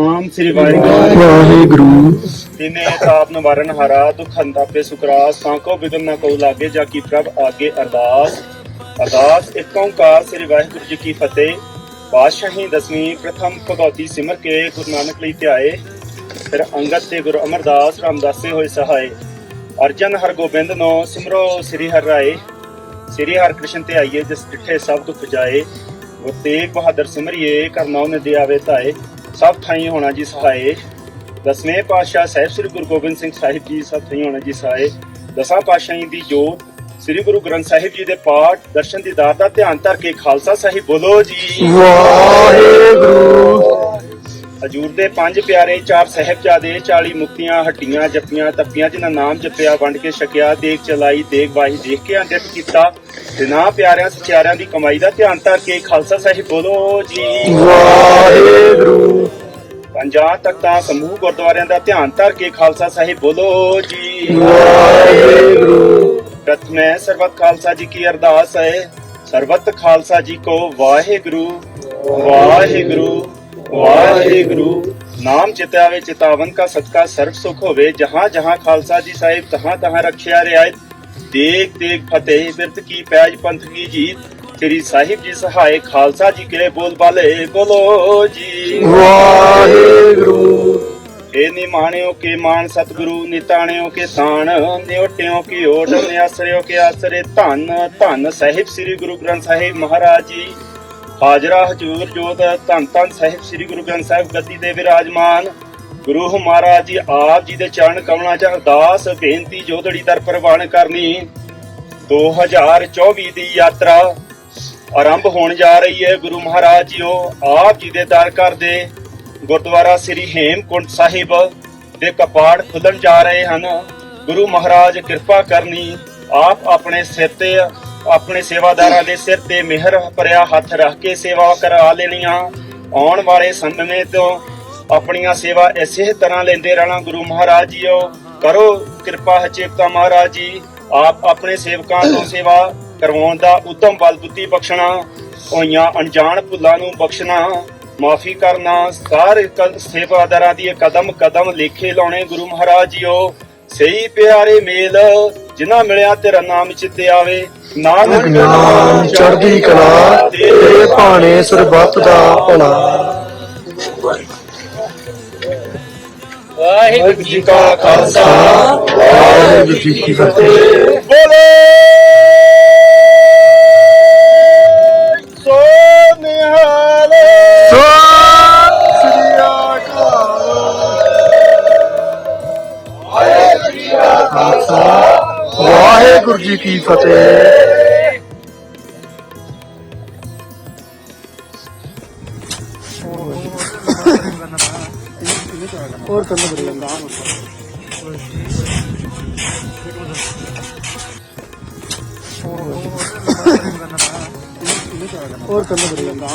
ਨਾਮ ਸ੍ਰੀ ਵਾਹਿਗੁਰੂ। ਵਾਹਿਗੁਰੂ। ਤਿਨੇ ਤਾਪ ਨਿਵਾਰਨ ਹਾਰਾ ਦੁਖ ਹੰਤਾਪੇ ਸੁਕਰਾਸ ਸਾਂਕੋ ਬਿਗਨ ਨਾ ਕੋ ਲਾਗੇ ਜਾ ਕੀ ਪ੍ਰਭ ਆਗੇ ਅਰਦਾਸ। ਅਰਦਾਸ ਇੱਕ ਓੰਕਾਰ ਸ੍ਰੀ ਵਾਹਿਗੁਰੂ ਜੀ ਕੀ ਫਤਿਹ। ਪਾਤਸ਼ਾਹੀ ਦਸਵੀਂ ਪ੍ਰਥਮ ਭਗਵਤੀ ਸਿਮਰ ਕੇ ਗੁਰੂ ਨਾਨਕ ਲਈ ਧਿਆਏ। ਫਿਰ ਅੰਗਦ ਤੇ ਗੁਰੂ ਅਮਰਦਾਸ ਰਾਮਦਾਸੇ ਹੋਏ ਸਹਾਏ। ਅਰਜਨ ਹਰਗੋਬਿੰਦ ਨੋ ਸਿਮਰੋ ਸ੍ਰੀ ਹਰਿ ਰਾਏ। ਸ੍ਰੀ ਹਰਿ ਕ੍ਰਿਸ਼ਨ ਤੇ ਆਈਏ ਜਿਸ ਡਿਠੇ ਸਭ ਦੁੱਖ ਜਾਏ। ਗੁਰ ਤੇਗ ਬਹਾਦਰ ਸਿਮਰਿਏ ਕਰਨਾ ਉਹਨੇ ਦੇ ਆਵੇ ਧਾਏ। ਸਭ ਥਾਈ ਹੋਣਾ ਜੀ ਸਹਾਏ। ਦਸਵੇਂ ਪਾਤਸ਼ਾਹ ਸਾਹਿਬ ਸ੍ਰੀ ਗੁਰੂ ਗੋਬਿੰਦ ਸਿੰਘ ਸਾਹਿਬ ਜੀ ਸਭ ਥਾਈ ਹੋਣਾ ਜੀ ਸਹਾਏ। ਦਸਾਂ ਪਾਤਸ਼ਾਹੀ ਦੀ ਜੋਤ ਸ੍ਰੀ ਗੁਰੂ ਗ੍ਰੰਥ ਸਾਹਿਬ ਜੀ ਦੇ ਪਾਠ ਦਰਸ਼ਨ ਦੀਦਾਰ ਦਾ ਧਿਆਨ ਧਰ ਕੇ ਖਾਲਸਾ ਸਾਹਿਬ ਬੋਲੋ ਜੀ। ਵਾਹਿਗੁਰੂ। ਹਜੂਰ ਦੇ ਪੰਜ ਪਿਆਰੇ ਚਾਰ ਸਾਹਿਬਜ਼ਾਦੇ 40 ਮੁਕਤੀਆਂ ਹੱਟੀਆਂ ਜੱਪੀਆਂ ਤੱਪੀਆਂ ਜਿਨ੍ਹਾਂ ਨਾਮ ਜਪਿਆ ਵੰਡ ਕੇ ਛਕਿਆ ਦੇਖ ਚਲਾਈ ਦੇਖ ਵਾਹੀ ਦੇਖ ਕੇ ਅੰਦਿਤ ਕੀਤਾ। ਨਾ ਪਿਆਰਿਆਂ ਸਚਿਆਰਿਆਂ ਦੀ ਕਮਾਈ ਦਾ ਧਿਆਨ ਧਰ ਕੇ ਖਾਲਸਾ ਸਾਹਿਬ ਬੋਲੋ ਜੀ। ਵਾਹਿਗੁਰੂ। ਪੰਜਾਂ ਤਖਤਾਂ ਸਮੂਹ ਗੁਰਦੁਆਰਿਆਂ ਦਾ ਧਿਆਨ ਧਰ ਕੇ ਖਾਲਸਾ ਸਾਹਿਬ ਬੋਲੋ ਜੀ। ਵਾਹਿਗੁਰੂ। ਪ੍ਰਥਮੇ ਸਰਬਤ ਖਾਲਸਾ ਜੀ ਕੀ ਅਰਦਾਸ ਹੈ। ਸਰਬਤ ਖਾਲਸਾ ਜੀ ਕੋ ਵਾਹਿਗੁਰੂ। ਵਾਹਿਗੁਰੂ। ਵਾਹਿਗੁਰੂ। ਨਾਮ ਚਿਤਾਵੇ ਚਿਤਾਵਨ ਕਾ ਸਦਕਾ ਸਰਬ ਸੁਖ ਹੋਵੇ। ਜਹਾਂ ਜਹਾਂ ਖਾਲਸਾ ਜੀ ਸਾਹਿਬ ਤਹਾਂ ਤਹਾਂ ਰਖਿਆ ਰਿਆਇਤ ਦੇਖ ਦੇਖ ਫਤਿਹ ਬਿਰਤ ਕੀ ਪੈਜ ਪੰਥ ਕੀ ਜੀਤ। ਤੇਰੀ ਸਾਹਿਬ ਜੀ ਸਹਾਏ ਖਾਲਸਾ ਜੀ ਕੇ ਬੋਲ ਬਾਲੇ ਬੋਲੋ ਜੀ। ਵਾਹਿਗੁਰੂ। ਏ ਨਿਮਾਣਿਓ ਕੇ ਮਾਨ ਸਤਿਗੁਰੂ ਨਿਤਾਣਿਓ ਕੇ ਤਾਣ ਨਿਉਟਿਓ ਕੀ ਓਟ ਨਿਆਸਰਿਓ ਕੇ ਆਸਰੇ ਧੰਨ ਧੰਨ ਸਾਹਿਬ ਸ੍ਰੀ ਗੁਰੂ ਗ੍ਰੰਥ ਸਾਹਿਬ ਮਹਾਰਾਜ ਜੀ। ਹਾਜ਼ਰਾ ਹਜੂਰ ਜੋਤ ਧੰਨ ਧੰਨ ਸਾਹਿਬ ਸ੍ਰੀ ਗੁਰੂ ਗ੍ਰੰਥ ਸਾਹਿਬ ਗੱਦੀ ਦੇ ਵਿਰਾਜਮਾਨ। ਗੁਰੂ ਮਹਾਰਾਜ ਜੀ ਆਪ ਜੀ ਦੇ ਚਰਨ ਕਮਲਾਂ 'ਚ ਅਰਦਾਸ ਬੇਨਤੀ ਜੋਦੜੀ ਦਰ ਪ੍ਰਵਾਨ ਕਰਨੀ। 2024 ਦੀ ਯਾਤਰਾ ਆਰੰਭ ਹੋਣ ਜਾ ਰਹੀ ਹੈ। ਗੁਰੂ ਮਹਾਰਾਜ ਜੀਓ, ਆਪ ਜੀ ਦੇ ਦਰ ਕਰਦੇ ਗੁਰਦੁਆਰਾ ਸ੍ਰੀ ਹੇਮਕੁੰਟ ਸਾਹਿਬ ਦੇ ਕਪਾੜ ਖੁੱਲਣ ਜਾ ਰਹੇ ਹਨ। ਗੁਰੂ ਮਹਾਰਾਜ ਕਿਰਪਾ ਕਰਨੀ, ਆਪ ਆਪਣੇ ਸਿਰ ਤੇ, ਆਪਣੇ ਸੇਵਾਦਾਰਾਂ ਦੇ ਸਿਰ ਤੇ ਮਿਹਰ ਭਰਿਆ ਹੱਥ ਰੱਖ ਕੇ ਸੇਵਾ ਕਰਾ ਲੈਣੀਆਂ। ਆਉਣ ਵਾਲੇ ਸਮੇਂ ਤੋਂ ਆਪਣੀਆਂ ਸੇਵਾ ਇਸੇ ਤਰ੍ਹਾਂ ਲੈਂਦੇ ਰਹਿਣਾ ਗੁਰੂ ਮਹਾਰਾਜ ਜੀਓ। ਕਰੋ ਕਿਰਪਾ ਹਚੇਪਤਾ ਮਹਾਰਾਜ ਜੀ, ਆਪ ਆਪਣੇ ਸੇਵਕਾਂ ਤੋਂ ਸੇਵਾ ਕਰਵਾਉਣ ਦਾ ਉਤਮ ਬਲ ਬੁੱਧੀ ਬਖਸ਼ਣਾ ਹੋਈਆਂ ਅਣਜਾਣ ਭੁੱਲਾਂ ਨੂੰ ਬਖਸ਼ਣਾ ਮਾਫੀ ਕਰਨਾ ਸਾਰੇ ਕਲ ਸੇਵਾਦਾਰਾਂ ਦੀ ਕਦਮ ਕਦਮ ਲੇਖੇ ਲਾਉਣੇ ਗੁਰੂ ਮਹਾਰਾਜ ਜੀਓ। ਸਹੀ ਪਿਆਰੇ ਮੇਲ ਜਿਨ੍ਹਾਂ ਮਿਲਿਆ ਤੇਰਾ ਨਾਮ ਚਿੱਤੇ ਆਵੇ। ਨਾਨਕ ਨਾਮ ਚੜ੍ਹਦੀ ਕਲਾ ਤੇਰੇ ਭਾਣੇ ਸਰਬੱਤ ਦਾ ਭਲਾ। ਵਾਹਿਗੁਰੂ ਜੀ ਕਾ ਖਾਲਸਾ। ਵਾਹਿਗੁਰੂ ਜੀ ਕੀ ਫਤਿਹ। ਵਾਹਿਗੁਰੂ ਜੀ ਕੀ ਫਤਿਹ ਹੋਰ ਕੰਨ ਬੜੀ ਲੰਗਾ ਹੋਰ ਕੰਨ ਬੜੀ ਲੰਗਾ